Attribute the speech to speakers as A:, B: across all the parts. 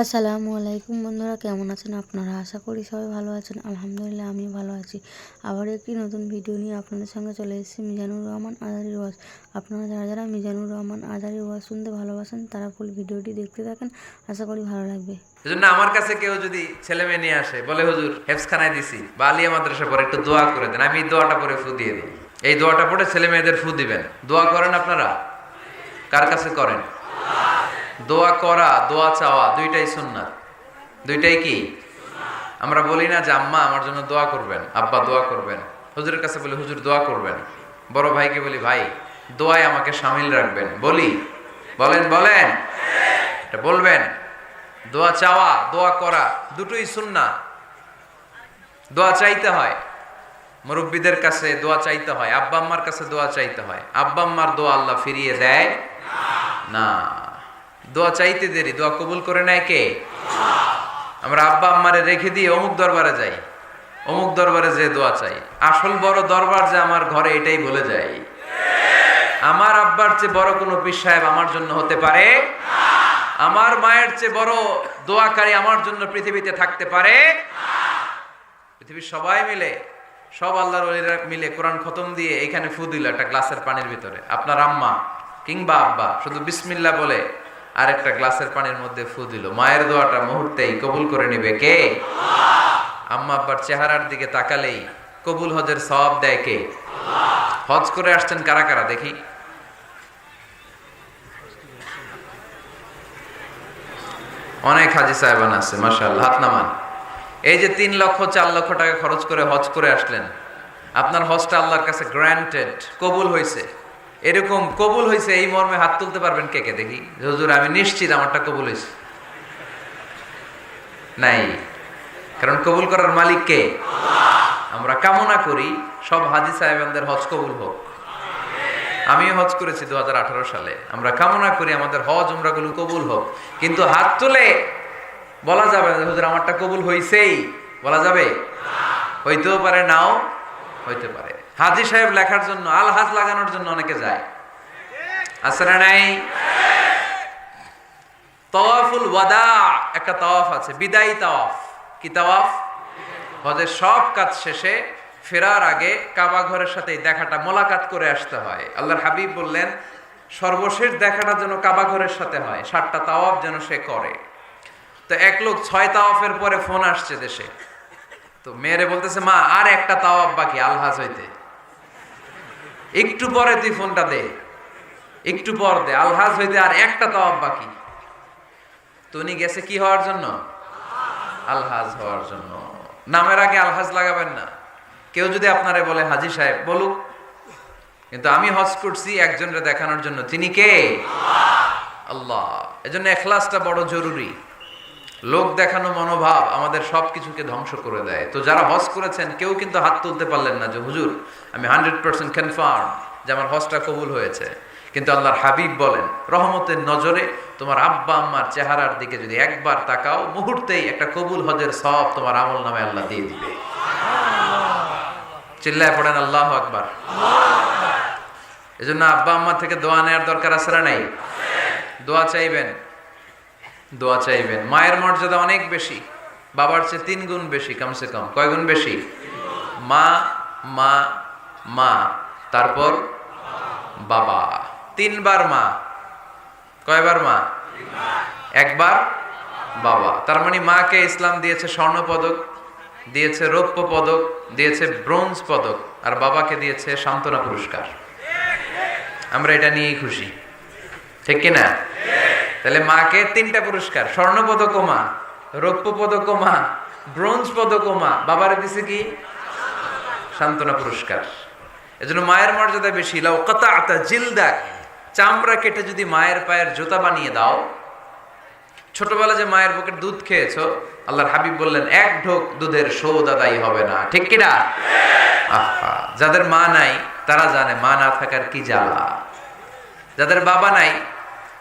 A: আসসালামু আলাইকুম বন্ধুরা, কেমন আছেন আপনারা? আশা করি সবাই ভালো আছেন। আলহামদুলিল্লাহ আমি ভালো আছি। আবার একটি নতুন ভিডিও নিয়ে আপনাদের সঙ্গে চলে এসেছি, মিজানুর রহমান আজারি ওয়াজ। আপনারা যারা যারা মিজানুর রহমান আজারি ওয়াজ শুনতে ভালোবাসেন, তারা ফুল ভিডিওটি দেখতে থাকেন। আশা করি ভালো লাগবে।
B: এজন্য আমার কাছে কেউ যদি ছেলে মেয়ে নিয়ে আসে, বলে, হুজুর হেফসখানায় দিছি। বা আলিয়া মাদ্রাসা পরে একটু দোয়া করে দেন, আমি দোয়াটা পরে ফু দিয়ে দিই এই দোয়াটা পড়ে ছেলে মেয়েদের ফু দিবেন। দোয়া করেন আপনারা? কার কাছে করেন? দোয়া করা, দোয়া চাওয়া, দুইটাই সুন্নাত। দুইটাই কি? আমরা বলি না যে আম্মা আমার জন্য দোয়া করবেন, আব্বা দোয়া করবেন। হুজুরের কাছে বলি, হুজুর, দোয়া করবেন। বড় ভাইকে বলি, ভাই, দোয়ায় আমাকে সামিল রাখবেন। বলি। বলেন বলেন। এটা বলবেন। দোয়া চাওয়া, দোয়া করা, দুটোই সুন্না দোয়া চাইতে হয়। মুরব্বীদের কাছে দোয়া চাইতে হয়, আব্বা আম্মার কাছে দোয়া চাইতে হয়। আব্বা আম্মার দোয়া আল্লাহ ফিরিয়ে দেয় না। দোয়া চাইতে দেরি, দোয়া কবুল করে নেয় কে? আমরা আব্বা আম্মারে রেখে দিয়ে অমুক দরবারে যাই, অমুক দরবারে যে দোয়া চাই। আসল বড় দরবার যে আমার ঘরে এটাই বলে যাই আমার আব্বার চেয়ে বড় কোনো পীর সাহেব আমার জন্য হতে পারে? আমার মায়ের চেয়ে বড় দোয়াকারী আমার জন্য পৃথিবীতে থাকতে পারে? পৃথিবীর সবাই মিলে, সব আল্লাহর মিলে কোরআন খতম দিয়ে এখানে ফু দিল একটা গ্লাসের পানির ভিতরে। আপনার আম্মা কিংবা আব্বা, শুধু বিসমিল্লা বলে আর একটা গ্লাসের পানির মধ্যে ফু দিল। মায়ের দোয়াটা মুহূর্তেই কবুল করে নিবে কে? আম্মা আব্বার চেহারার দিকে তাকালেই কবুল হজের সওয়াব দেয় কে? হজ করে আসছেন কারা কারা দেখি? অনেক হাজি সাহেবান আছে, মাশাআল্লাহ, হাত নামান। এই যে তিন লক্ষ, চার লক্ষ টাকা খরচ করে হজ করে আসলেন, আপনার হজটা আল্লাহর কাছে গ্র্যান্টেড কবুল হয়েছে এরকম কবুল হয়েছে এই মর্মে হাত তুলতে পারবেন কে কে? দেখি। হুজুর, আমি নিশ্চিত আমারটা কবুল হয়েছে নাই। কারণ কবুল করার মালিক কে? আমরা কামনা করি সব হাজি সাহেবানদের হজ কবুল হোক। আমিও হজ করেছি দু হাজার আঠারো সালে। আমরা কামনা করি আমাদের হজ উমরাগুলো কবুল হোক। কিন্তু হাত তুলে বলা যাবে হুজুর, আমারটা কবুল হয়েছেই বলা যাবে? হইতেও পারে, নাও হইতে পারে। হাজি সাহেব লেখার জন্য আল হাজ লাগানোর জন্য অনেকে যায়। আছে নাই? তওয়াফুল ওয়াদা, একটা তাওয়াফ আছে, বিদায়ী তাওয়াফ। কি তাওয়াফ? হজের সব কাজ শেষে ফেরার আগে কাবা ঘরের সাথে দেখাটা, মোলাকাত করে আসতে হয়। আল্লাহর হাবিব বললেন, সর্বশেষ দেখাটা যেন কাবা ঘরের সাথে হয়, সাতটা তাওয়াফ যেন সে করে। তো এক লোক ছয় তাওয়াফের পরে ফোন আসছে দেশে। তো মেয়েরে বলতেছে, মা, আর একটা তাওয়াফ বাকি, আলহাজ হইতে। একটু পরে তুই ফোনটা দে। একটু পর দে। আলহাজ হইতে আর একটা তাওয়াফ বাকি। তো উনি গেছে কি হওয়ার জন্য? আলহাজ হওয়ার জন্য। নামের আগে আলহাজ লাগাবেন না। কেউ যদি আপনারে বলে, হাজি সাহেব, বলুক। কিন্তু আমি হজ করছি একজনরে দেখানোর জন্য। তিনি কে? আল্লাহ। এজন্য এখলাসটা বড় জরুরি। লোক দেখানো মনোভাব আমাদের সব কিছুকে ধ্বংস করে দেয়। তো যারা হজ করেছেন, কেউ কিন্তু হাত তুলতে পারলেন না যে, হুজুর, আমি হান্ড্রেড পার্সেন্ট কনফার্ম যে আমার হজটা কবুল হয়েছে। কিন্তু আল্লাহর হাবিব বলেন, রহমতের নজরে তোমার আব্বা আম্মার চেহারার দিকে যদি একবার তাকাও, মুহূর্তেই একটা কবুল হজের সব তোমার আমল নামে আল্লাহ দিয়ে দিবে। চিল্লায় পড়েন, আল্লাহ আকবার। এজন্য আব্বা আম্মা থেকে দোয়া নেওয়ার দরকার আছে নাই? দোয়া চাইবেন? দোয়া চাইবেন। মায়ের মর্যাদা অনেক বেশি, বাবার চেয়ে তিন গুণ বেশি, কমসে কম। কয় গুণ বেশি? মা মা মা, তারপর বাবা। তিনবার মা। কয়বার মা? একবার বাবা। তার মানে মাকে ইসলাম দিয়েছে স্বর্ণ পদক, দিয়েছে রৌপ্য পদক, দিয়েছে ব্রোঞ্জ পদক, আর বাবাকে দিয়েছে সান্ত্বনা পুরস্কার। আমরা এটা নিয়েই খুশি। ঠিক কিনা? তাহলে মাকে তিনটা পুরস্কার, স্বর্ণ পদক মা রৌপ্য পদক মা ব্রোঞ্জ পদক মা বাবারে দিছে কি? সান্ত্বনা পুরস্কার। এজন্য মায়ের মর্যাদা বেশি। লাও কতা আতা জিলদাক। চামড়া কেটে যদি মায়ের পায়ের জুতা বানিয়ে দাও। ছোটবেলা যে মায়ের বুকের দুধ খেয়েছো, আল্লাহর হাবিব বললেন, এক ঢোক দুধের সৌদ আদায় হবে না। ঠিক কিনা আহা, যাদের মা নাই, তারা জানে মা না থাকার কি জ্বালা। যাদের বাবা নাই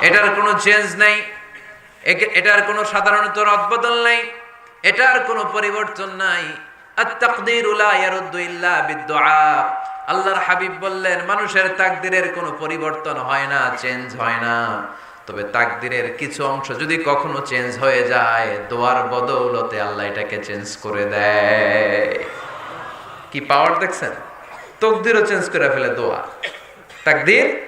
B: এটার কোনো চেঞ্জ নাই। এটার কোনো সাধারণত রদবদল নাই। এটার কোনো পরিবর্তন নাই। আল্লাহর হাবিব বললেন, মানুষের তাকদিরের কোনো পরিবর্তন হয় না চেঞ্জ হয় না। তবে তাকদিরের কিছু অংশ যদি কখনো চেঞ্জ হয়ে যায়, দোয়ার বদৌলতে আল্লাহ এটাকে চেঞ্জ করে দেয়। কি পাওয়ার দেখছেন? তকদিরও চেঞ্জ করে ফেলে দোয়া। তাকদির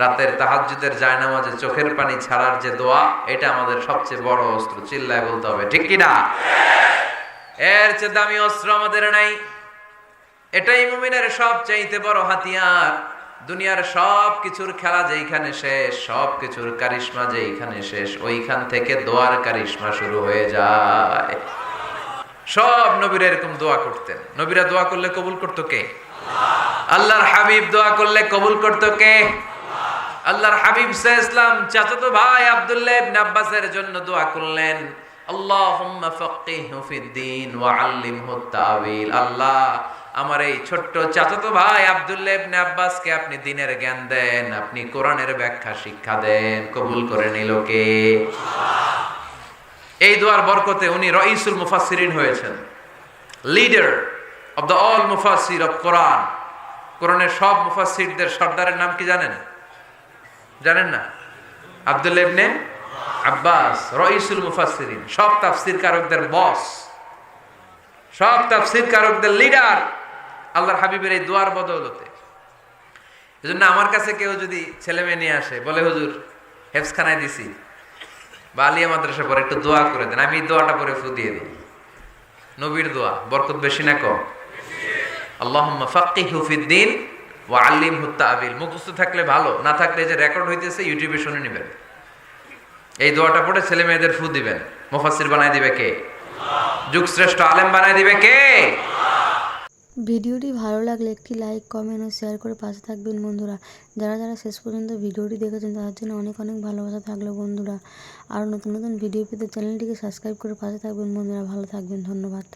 B: রাতের তাহাজ্জুদের জায়নামাজে চোখের পানি ছাড়ার যে দোয়া, এটা আমাদের সবচেয়ে বড় অস্ত্র। চিল্লায় বলতে হবে, ঠিক কি না এর চেয়ে দামি অস্ত্র আমাদের নাই। এটাই মুমিনের সব চাইতে বড় হাতিয়ার। দুনিয়ার সব কিছুর খেলা যেইখানে শেষ সব কিছুর কারিশমা যেইখানে শেষ, ওইখান থেকে দোয়ার কারিশমা শুরু হয়ে যায়। সব নবীরা এরকম দোয়া করতেন। নবীরা দোয়া করলে কবুল করতো কে? আল্লাহর হাবিব দোয়া করলে কবুল করতো কে? আল্লাহর হাবিব সাহ ইসলাম চাচাতো ভাই আব্দুল্লাহ ইবনে আব্বাসের জন্য দোয়া করলেন, আল্লাহুম্মা ফাক্কিহু ফিদ্দিন ওয়া আল্লিমহু তাওয়িল আল্লাহ, আমার এই ছোট্ট চাচাতো ভাই আব্দুল্লাহ ইবনে আব্বাসকে আপনি দিনের জ্ঞান দেন, আপনি কোরআনের ব্যাখ্যা শিক্ষা দেন। কবুল করে নিল কে? এই দোয়ার বরকতে উনি রইসুল মুফাসসিরিন হয়েছেন, লিডার অফ দ্য অল মুফাসসির অফ কোরআন। কোরআনের সব মুফাসসিরদের সর্দারের নাম কি জানেন? জানেন না? আব্দুল আব্বাস, রইসুল মুফাসসিরিন, সব তাফসীর কারকদের বস সব তাফসীর কারকদের লিডার আল্লাহর হাবিবের এই দোয়ার বদৌলতে। এজন্য আমার কাছে কেউ যদি ছেলে মেয়ে নিয়ে আসে, বলে, হুজুর হেফসখানায় দিছি। বা আলিয়া মাদ্রাসা পরে একটু দোয়া করে দেন, আমি দোয়াটা পরে ফু দিয়ে দিই নবীর দোয়া, বরকত বেশি না কম। আল্লাহুম্মা ফাক্কিহু ফিদ্দিন ওয়া আল্লিমহু তা'বিল মুখস্থ থাকলে ভালো, না থাকলে যে রেকর্ড হইতেছে, ইউটিউবে শুনে নেবেন। এই দোয়াটা পড়ে ছেলে মেয়েদের ফু দিবেন। মুফাসসির বানাই দিবে কে? যুগশ্রেষ্ঠ আলেম বানাই দিবে কে?
A: ভিডিওটি ভালো লাগলে একটি লাইক, কমেন্ট ও শেয়ার করে পাশে থাকবেন বন্ধুরা। যারা যারা শেষ পর্যন্ত ভিডিওটি দেখেছেন, তাদের জন্য অনেক অনেক ভালোবাসা থাকল বন্ধুরা। আর নতুন নতুন ভিডিও পেতে চ্যানেলটিকে সাবস্ক্রাইব করে পাশে থাকবেন বন্ধুরা। ভালো থাকবেন, ধন্যবাদ।